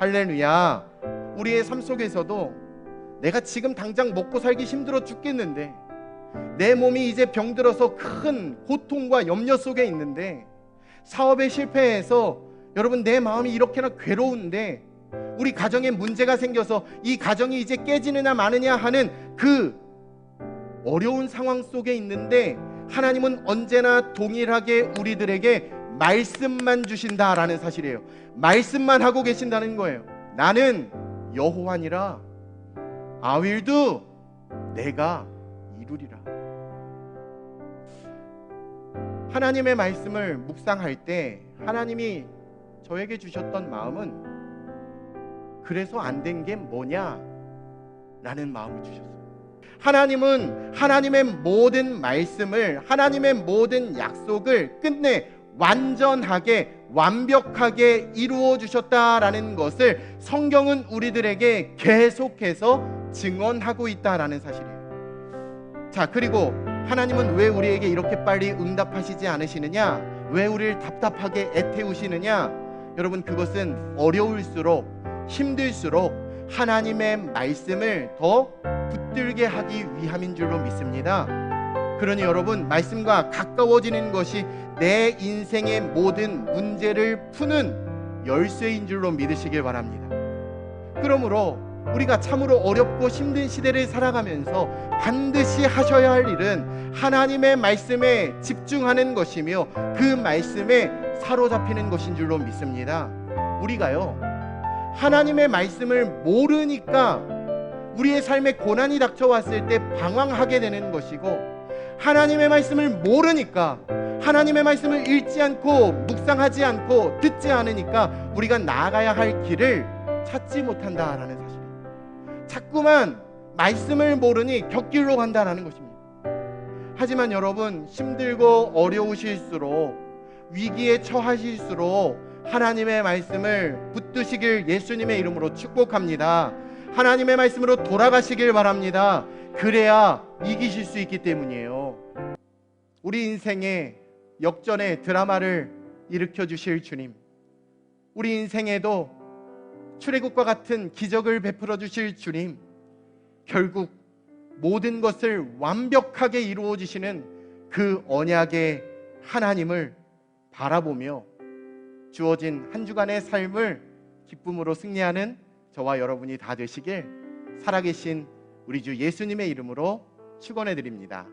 할렐루야. 우리의 삶 속에서도 내가 지금 당장 먹고 살기 힘들어 죽겠는데 내 몸이 이제 병들어서 큰 고통과 염려 속에 있는데 사업에 실패해서 여러분 내 마음이 이렇게나 괴로운데 우리 가정에 문제가 생겨서 이 가정이 이제 깨지느냐 마느냐 하는 그 어려운 상황 속에 있는데 하나님은 언제나 동일하게 우리들에게 말씀만 주신다라는 사실이에요. 말씀만 하고 계신다는 거예요. 나는 여호와니라 아윌도 내가 이루리라. 하나님의 말씀을 묵상할 때 하나님이 저에게 주셨던 마음은 그래서 안 된 게 뭐냐? 라는 마음을 주셨어요. 하나님은 하나님의 모든 말씀을 하나님의 모든 약속을 끝내 완전하게 완벽하게 이루어 주셨다라는 것을 성경은 우리들에게 계속해서 증언하고 있다라는 사실이에요. 자, 그리고 하나님은 왜 우리에게 이렇게 빨리 응답하시지 않으시느냐? 왜 우리를 답답하게 애태우시느냐? 여러분 그것은 어려울수록 힘들수록 하나님의 말씀을 더 붙들게 하기 위함인 줄로 믿습니다. 그러니 여러분 말씀과 가까워지는 것이 내 인생의 모든 문제를 푸는 열쇠인 줄로 믿으시길 바랍니다. 그러므로 우리가 참으로 어렵고 힘든 시대를 살아가면서 반드시 하셔야 할 일은 하나님의 말씀에 집중하는 것이며 그 말씀에 사로잡히는 것인 줄로 믿습니다. 우리가요, 하나님의 말씀을 모르니까 우리의 삶에 고난이 닥쳐왔을 때 방황하게 되는 것이고, 하나님의 말씀을 모르니까 하나님의 말씀을 읽지 않고 묵상하지 않고 듣지 않으니까 우리가 나아가야 할 길을 찾지 못한다라는 사실. 자꾸만 말씀을 모르니 곁길로 간다라는 것입니다. 하지만 여러분 힘들고 어려우실수록 위기에 처하실수록 하나님의 말씀을 붙드시길 예수님의 이름으로 축복합니다. 하나님의 말씀으로 돌아가시길 바랍니다. 그래야 이기실 수 있기 때문이에요. 우리 인생에 역전의 드라마를 일으켜 주실 주님. 우리 인생에도 출애굽과 같은 기적을 베풀어 주실 주님. 결국 모든 것을 완벽하게 이루어 주시는 그 언약의 하나님을 바라보며 주어진 한 주간의 삶을 기쁨으로 승리하는 저와 여러분이 다 되시길 살아계신 우리 주 예수님의 이름으로 축원해 드립니다.